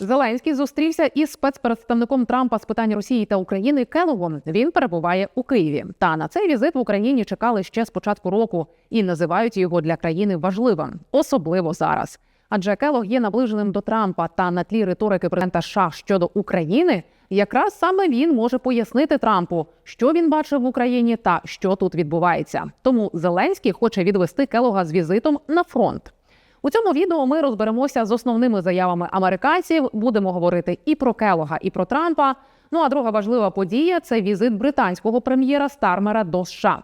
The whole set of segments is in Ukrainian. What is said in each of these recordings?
Зеленський зустрівся із спецпредставником Трампа з питань Росії та України Келогом. Він перебуває у Києві. Та на цей візит в Україні чекали ще з початку року і називають його для країни важливим, особливо зараз. Адже Келог є наближеним до Трампа та на тлі риторики президента США щодо України. Якраз саме він може пояснити Трампу, що він бачив в Україні та що тут відбувається. Тому Зеленський хоче відвести Келога з візитом на фронт. У цьому відео ми розберемося з основними заявами американців. Будемо говорити і про Келога, і про Трампа. Ну а друга важлива подія це візит британського прем'єра Стармера до США.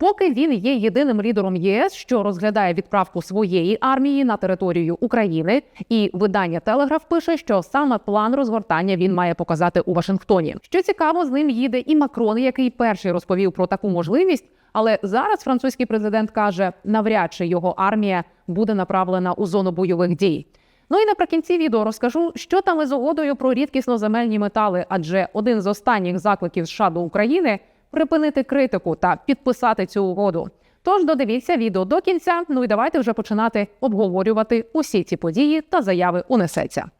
Поки він є єдиним лідером ЄС, що розглядає відправку своєї армії на територію України, і видання Телеграф пише, що саме план розгортання він має показати у Вашингтоні. Що цікаво, з ним їде і Макрон, який перший розповів про таку можливість. Але зараз французький президент каже, навряд чи його армія буде направлена у зону бойових дій. Ну і наприкінці відео розкажу, що там із угодою про рідкісноземельні метали, адже один з останніх закликів США до України припинити критику та підписати цю угоду. Тож додивіться відео до кінця. Ну і давайте вже починати обговорювати усі ці події та заяви унесеться.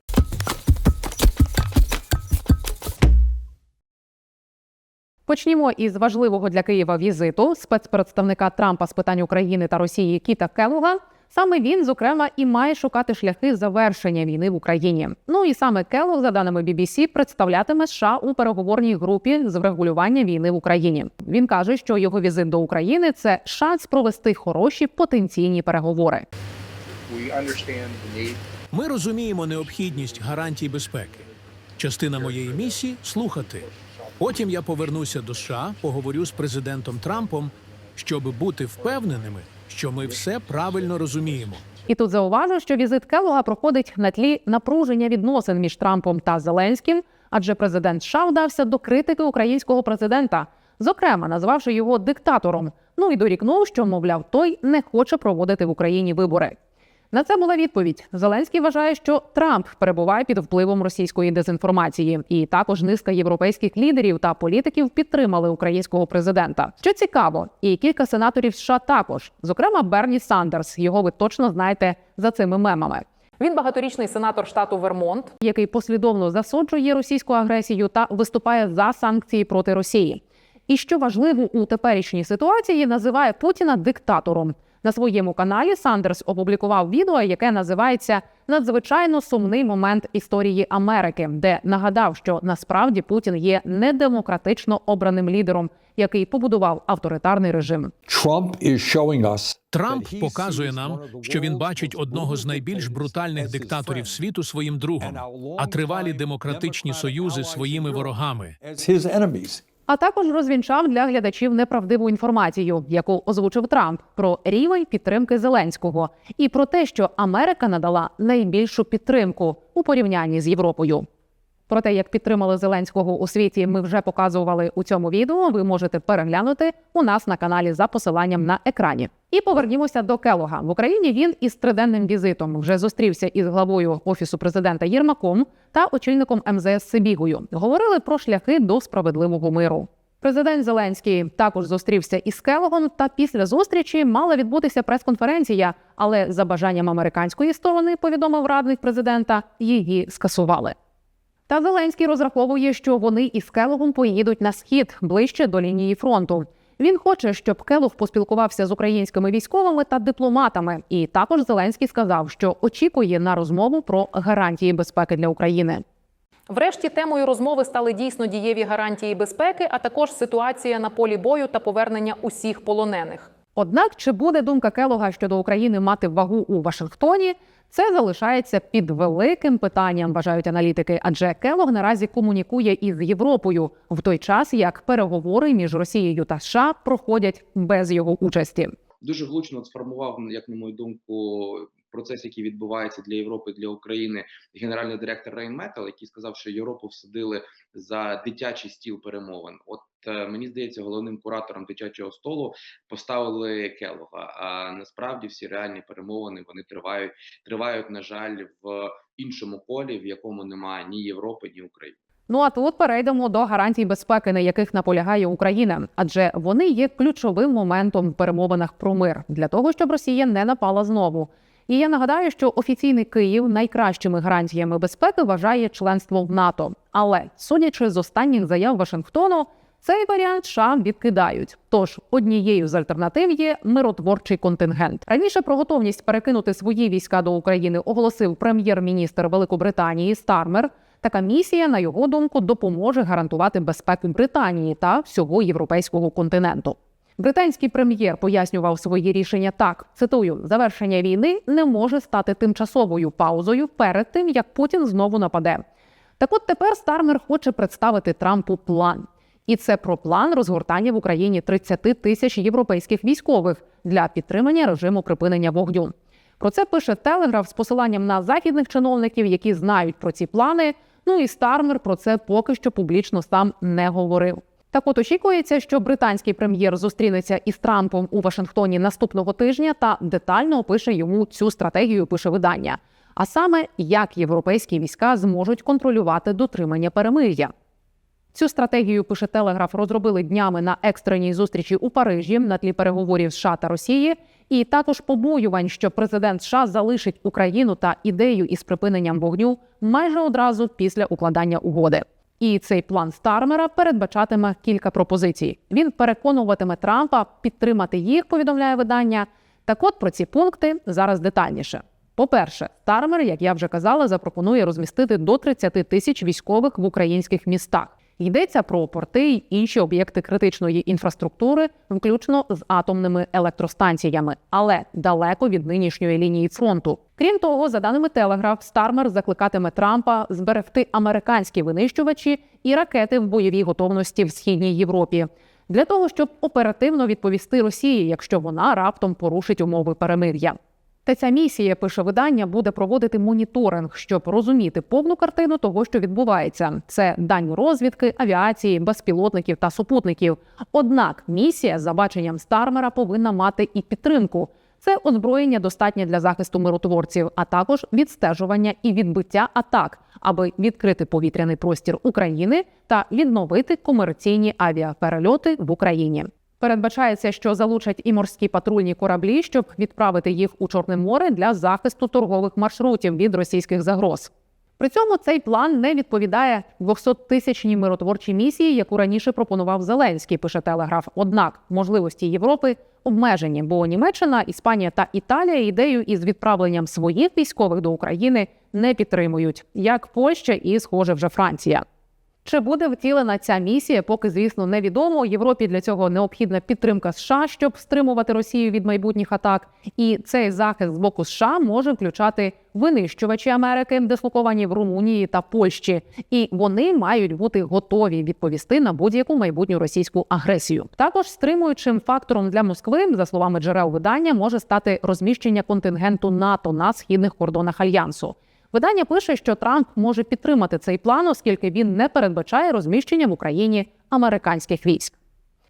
Почнімо із важливого для Києва візиту спецпредставника Трампа з питань України та Росії Кіта Келлога. Саме він, зокрема, і має шукати шляхи завершення війни в Україні. Ну і саме Келлог, за даними BBC, представлятиме США у переговорній групі з врегулювання війни в Україні. Він каже, що його візит до України це шанс провести хороші потенційні переговори. Ми розуміємо необхідність гарантій безпеки. Частина моєї місії слухати. Потім я повернуся до США, поговорю з президентом Трампом, щоб бути впевненими, що ми все правильно розуміємо. І тут зауважу, що візит Келога проходить на тлі напруження відносин між Трампом та Зеленським, адже президент США вдався до критики українського президента, зокрема назвавши його диктатором. Ну і дорікнув, що мовляв, той не хоче проводити в Україні вибори. На це була відповідь. Зеленський вважає, що Трамп перебуває під впливом російської дезінформації, і також низка європейських лідерів та політиків підтримали українського президента. Що цікаво, і кілька сенаторів США також, зокрема Берні Сандерс. Його ви точно знаєте за цими мемами. Він багаторічний сенатор штату Вермонт, який послідовно засуджує російську агресію та виступає за санкції проти Росії. І що важливо у теперішній ситуації, називає Путіна диктатором. На своєму каналі Сандерс опублікував відео, яке називається Надзвичайно сумний момент історії Америки, де нагадав, що насправді Путін є недемократично обраним лідером, який побудував авторитарний режим. Трамп показує нам, що він бачить одного з найбільш брутальних диктаторів світу своїм другом, а тривалі демократичні союзи своїми ворогами. А також розвінчав для глядачів неправдиву інформацію, яку озвучив Трамп про рівень підтримки Зеленського і про те, що Америка надала найбільшу підтримку у порівнянні з Європою. Про те, як підтримали Зеленського у світі, ми вже показували у цьому відео. Ви можете переглянути у нас на каналі за посиланням на екрані. І повернімося до Келога. В Україні він із триденним візитом вже зустрівся із главою офісу президента Єрмаком та очільником МЗС Сибігою. Говорили про шляхи до справедливого миру. Президент Зеленський також зустрівся із Келогом, та після зустрічі мала відбутися прес-конференція, але за бажанням американської сторони, повідомив радник президента, її скасували. Та Зеленський розраховує, що вони із Келогом поїдуть на схід ближче до лінії фронту. Він хоче, щоб Келог поспілкувався з українськими військовими та дипломатами. І також Зеленський сказав, що очікує на розмову про гарантії безпеки для України. Врешті темою розмови стали дійсно дієві гарантії безпеки, а також ситуація на полі бою та повернення усіх полонених. Однак, чи буде думка Келога щодо України мати вагу у Вашингтоні? Це залишається під великим питанням, вважають аналітики. Адже Келог наразі комунікує із Європою в той час, як переговори між Росією та США проходять без його участі. дуже влучно сформував, як на мою думку, процес, який відбувається для Європи, для України, генеральний директор Рейнметал, який сказав, що Європу всадили за дитячий стіл перемовин. От е, мені здається, головним куратором дитячого столу поставили Келога. А насправді всі реальні перемовини вони тривають, тривають, на жаль, в іншому колі, в якому немає ні Європи, ні України. Ну а тут перейдемо до гарантій безпеки, на яких наполягає Україна, адже вони є ключовим моментом в перемовинах про мир для того, щоб Росія не напала знову. І я нагадаю, що офіційний Київ найкращими гарантіями безпеки вважає членство в НАТО. Але судячи з останніх заяв Вашингтону, цей варіант США відкидають. Тож однією з альтернатив є миротворчий контингент. Раніше про готовність перекинути свої війська до України оголосив прем'єр-міністр Великобританії Стармер. Така місія, на його думку, допоможе гарантувати безпеку Британії та всього європейського континенту. Британський прем'єр пояснював свої рішення так: цитую: завершення війни не може стати тимчасовою паузою перед тим, як Путін знову нападе. Так от тепер Стармер хоче представити Трампу план. І це про план розгортання в Україні 30 тисяч європейських військових для підтримання режиму припинення вогню. Про це пише Телеграф з посиланням на західних чиновників, які знають про ці плани. Ну і Стармер про це поки що публічно сам не говорив. Так от очікується, що британський прем'єр зустрінеться із Трампом у Вашингтоні наступного тижня та детально опише йому цю стратегію. Пише видання. А саме як європейські війська зможуть контролювати дотримання перемир'я. Цю стратегію пише Телеграф розробили днями на екстреній зустрічі у Парижі на тлі переговорів США та Росії, і також побоювань, що президент США залишить Україну та ідею із припиненням вогню майже одразу після укладання угоди. І цей план Стармера передбачатиме кілька пропозицій. Він переконуватиме Трампа підтримати їх. Повідомляє видання. Так, от про ці пункти зараз детальніше. По-перше, Стармер, як я вже казала, запропонує розмістити до 30 тисяч військових в українських містах. Йдеться про порти й інші об'єкти критичної інфраструктури, включно з атомними електростанціями, але далеко від нинішньої лінії фронту. Крім того, за даними Телеграф, Стармер закликатиме Трампа зберегти американські винищувачі і ракети в бойовій готовності в східній Європі для того, щоб оперативно відповісти Росії, якщо вона раптом порушить умови перемир'я. Та ця місія, пише видання, буде проводити моніторинг, щоб розуміти повну картину того, що відбувається. Це дані розвідки, авіації, безпілотників та супутників. Однак місія за баченням Стармера повинна мати і підтримку. Це озброєння достатнє для захисту миротворців, а також відстежування і відбиття атак, аби відкрити повітряний простір України та відновити комерційні авіаперельоти в Україні. Передбачається, що залучать і морські патрульні кораблі, щоб відправити їх у Чорне море для захисту торгових маршрутів від російських загроз. При цьому цей план не відповідає 200-тисячній миротворчій місії, яку раніше пропонував Зеленський. Пише Телеграф. Однак можливості Європи обмежені, бо Німеччина, Іспанія та Італія ідею із відправленням своїх військових до України не підтримують, як Польща і, схоже, вже Франція. Чи буде втілена ця місія, поки звісно невідомо. Європі для цього необхідна підтримка США, щоб стримувати Росію від майбутніх атак. І цей захист з боку США може включати винищувачі Америки, дислоковані в Румунії та Польщі, і вони мають бути готові відповісти на будь-яку майбутню російську агресію. Також стримуючим фактором для Москви, за словами джерел видання, може стати розміщення контингенту НАТО на східних кордонах альянсу. Видання пише, що Трамп може підтримати цей план, оскільки він не передбачає розміщення в Україні американських військ.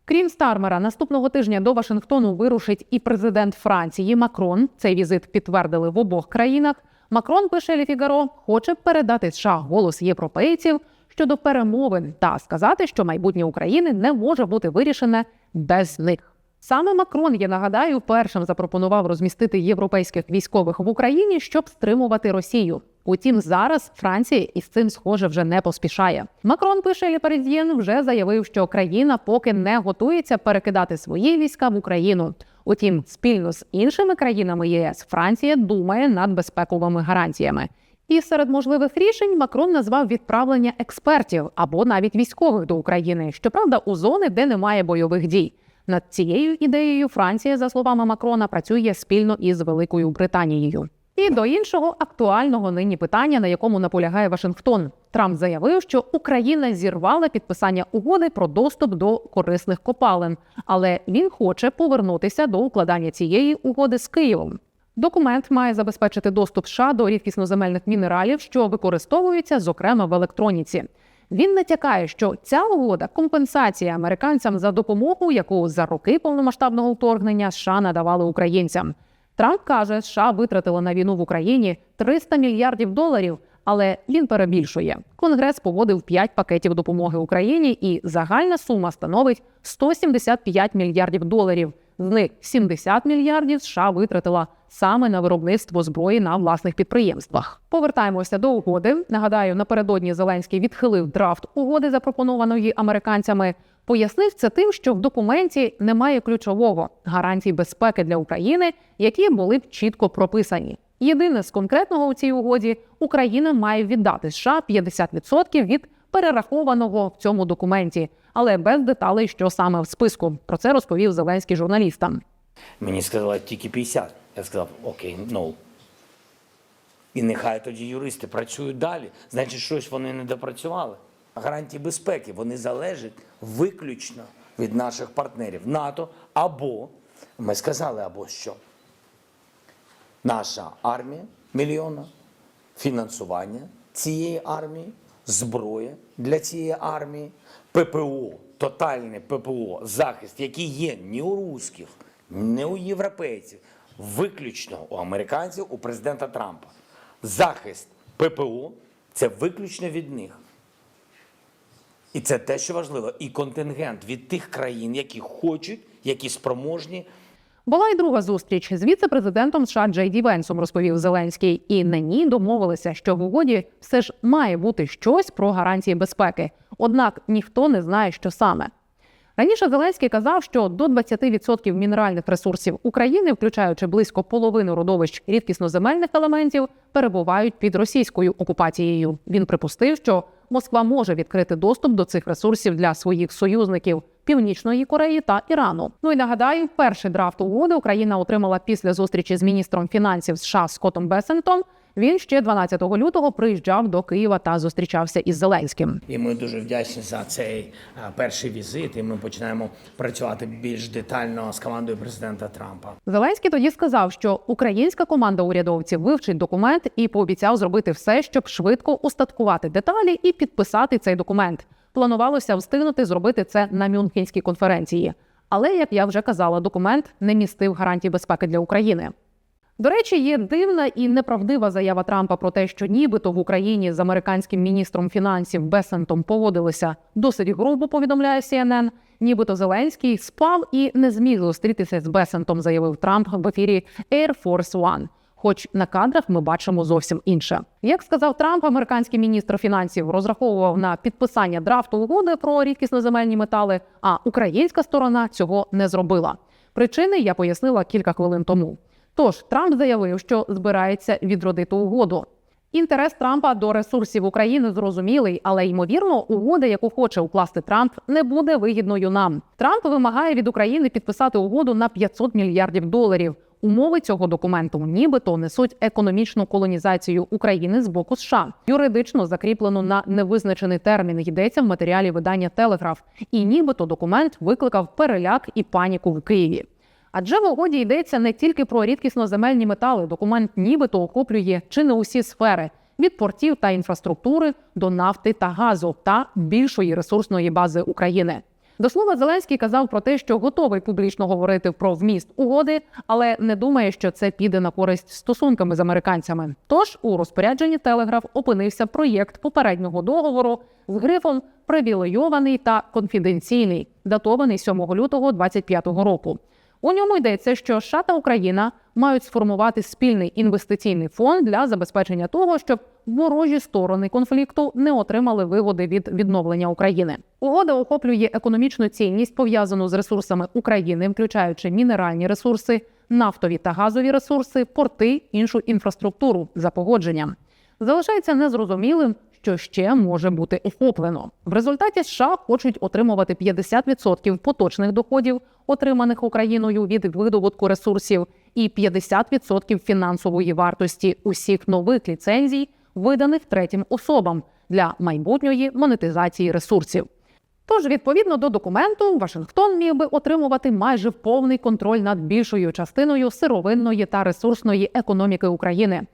Крім Стармера, наступного тижня до Вашингтону вирушить і президент Франції Макрон. Цей візит підтвердили в обох країнах. Макрон пише Лі Фігаро, хоче передати США голос європейців щодо перемовин та сказати, що майбутнє України не може бути вирішене без них. Саме Макрон, я нагадаю, першим запропонував розмістити європейських військових в Україні, щоб стримувати Росію. Утім, зараз Франція із цим схоже вже не поспішає. Макрон пише Лі вже заявив, що країна поки не готується перекидати свої війська в Україну. Утім, спільно з іншими країнами ЄС Франція думає над безпековими гарантіями. І серед можливих рішень Макрон назвав відправлення експертів або навіть військових до України, щоправда, у зони, де немає бойових дій. Над цією ідеєю Франція, за словами Макрона, працює спільно із Великою Британією. І до іншого актуального нині питання, на якому наполягає Вашингтон. Трамп заявив, що Україна зірвала підписання угоди про доступ до корисних копалин, але він хоче повернутися до укладання цієї угоди з Києвом. Документ має забезпечити доступ США до рідкісноземельних мінералів, що використовуються зокрема в електроніці. Він натякає, що ця угода компенсація американцям за допомогу, яку за роки повномасштабного вторгнення США надавали українцям. Трамп каже, США витратили на війну в Україні 300 мільярдів доларів, але він перебільшує. Конгрес погодив 5 пакетів допомоги Україні, і загальна сума становить 175 мільярдів доларів. З них 70 мільярдів США витратила саме на виробництво зброї на власних підприємствах. Повертаємося до угоди. Нагадаю, напередодні Зеленський відхилив драфт угоди, запропонованої американцями. Пояснив це тим, що в документі немає ключового гарантій безпеки для України, які були б чітко прописані. Єдине з конкретного у цій угоді Україна має віддати США 50% від перерахованого в цьому документі, але без деталей, що саме в списку. Про це розповів Зеленський журналістам. Мені сказали тільки 50. Я сказав, окей, ну. І нехай тоді юристи працюють далі. Значить, щось вони не допрацювали. Гарантії безпеки вони залежать виключно від наших партнерів НАТО або ми сказали, або що. Наша армія мільйона, фінансування цієї армії, зброя для цієї армії, ППО, тотальне ППО, захист, який є не у русських, не у європейців, виключно у американців, у президента Трампа. Захист ППО це виключно від них. І це те, що важливо. І контингент від тих країн, які хочуть, які спроможні Була й друга зустріч з віце-президентом США Джей Ді Венсом, розповів Зеленський. І на ній домовилися, що в угоді все ж має бути щось про гарантії безпеки. Однак ніхто не знає, що саме. Раніше Зеленський казав, що до 20% мінеральних ресурсів України, включаючи близько половини родовищ рідкісноземельних елементів, перебувають під російською окупацією. Він припустив, що Москва може відкрити доступ до цих ресурсів для своїх союзників Північної Кореї та Ірану. Ну і нагадаю, перший драфт угоди Україна отримала після зустрічі з міністром фінансів США Скоттом Бесентом. Він ще 12 лютого приїжджав до Києва та зустрічався із Зеленським. І ми дуже вдячні за цей перший візит. І ми починаємо працювати більш детально з командою президента Трампа. Зеленський тоді сказав, що українська команда урядовців вивчить документ і пообіцяв зробити все, щоб швидко устаткувати деталі і підписати цей документ. Планувалося встигнути зробити це на Мюнхенській конференції. Але, як я вже казала, документ не містив гарантій безпеки для України. До речі, є дивна і неправдива заява Трампа про те, що нібито в Україні з американським міністром фінансів Бесентом поводилися досить грубо, повідомляє CNN. Нібито Зеленський спав і не зміг зустрітися з Бесентом, заявив Трамп в ефірі Air Force One. Хоч на кадрах ми бачимо зовсім інше. Як сказав Трамп, американський міністр фінансів розраховував на підписання драфту угоди про рідкісноземельні метали, а українська сторона цього не зробила. Причини я пояснила кілька хвилин тому. Тож Трамп заявив, що збирається відродити угоду. Інтерес Трампа до ресурсів України зрозумілий, але ймовірно, угода, яку хоче укласти Трамп, не буде вигідною нам. Трамп вимагає від України підписати угоду на 500 мільярдів доларів. Умови цього документу нібито несуть економічну колонізацію України з боку США. Юридично закріплено на невизначений термін йдеться в матеріалі видання Телеграф. І нібито документ викликав переляк і паніку в Києві. Адже в угоді йдеться не тільки про рідкісноземельні метали. Документ нібито охоплює чи не усі сфери від портів та інфраструктури до нафти та газу та більшої ресурсної бази України. До слова, Зеленський казав про те, що готовий публічно говорити про вміст угоди, але не думає, що це піде на користь стосунками з американцями. Тож у розпорядженні Телеграф опинився проєкт попереднього договору з грифом привілейований та конфіденційний, датований 7 лютого 2025 року. У ньому йдеться, що США та Україна мають сформувати спільний інвестиційний фонд для забезпечення того, щоб ворожі сторони конфлікту не отримали вигоди від відновлення України. Угода охоплює економічну цінність, пов'язану з ресурсами України, включаючи мінеральні ресурси, нафтові та газові ресурси, порти, іншу інфраструктуру за погодженням. Залишається незрозумілим, що ще може бути охоплено. В результаті США хочуть отримувати 50% поточних доходів, отриманих Україною від видобутку ресурсів, і 50% фінансової вартості усіх нових ліцензій, виданих третім особам для майбутньої монетизації ресурсів. Тож, відповідно до документу, Вашингтон міг би отримувати майже повний контроль над більшою частиною сировинної та ресурсної економіки України.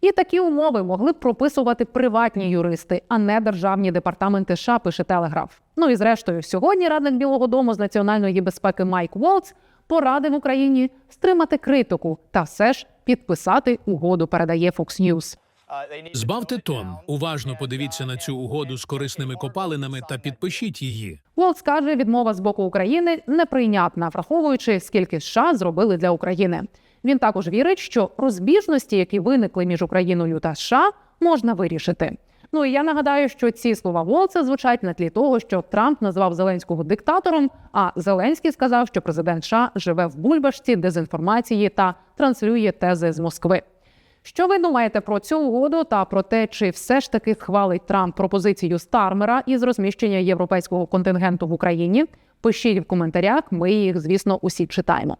І такі умови могли б прописувати приватні юристи, а не державні департаменти США, пише Телеграф. Ну і зрештою, сьогодні радник Білого Дому з національної безпеки Майк Волц порадив Україні стримати критику та все ж підписати угоду. Передає Fox News. Збавте тон, уважно подивіться на цю угоду з корисними копалинами та підпишіть її. Волц каже, відмова з боку України неприйнятна, враховуючи скільки США зробили для України. Він також вірить, що розбіжності, які виникли між Україною та США, можна вирішити. Ну і я нагадаю, що ці слова Волца звучать на тлі того, що Трамп назвав Зеленського диктатором. А Зеленський сказав, що президент США живе в бульбашці дезінформації та транслює тези з Москви. Що ви думаєте про цю угоду та про те, чи все ж таки схвалить Трамп пропозицію Стармера із розміщення європейського контингенту в Україні? Пишіть в коментарях. Ми їх, звісно, усі читаємо.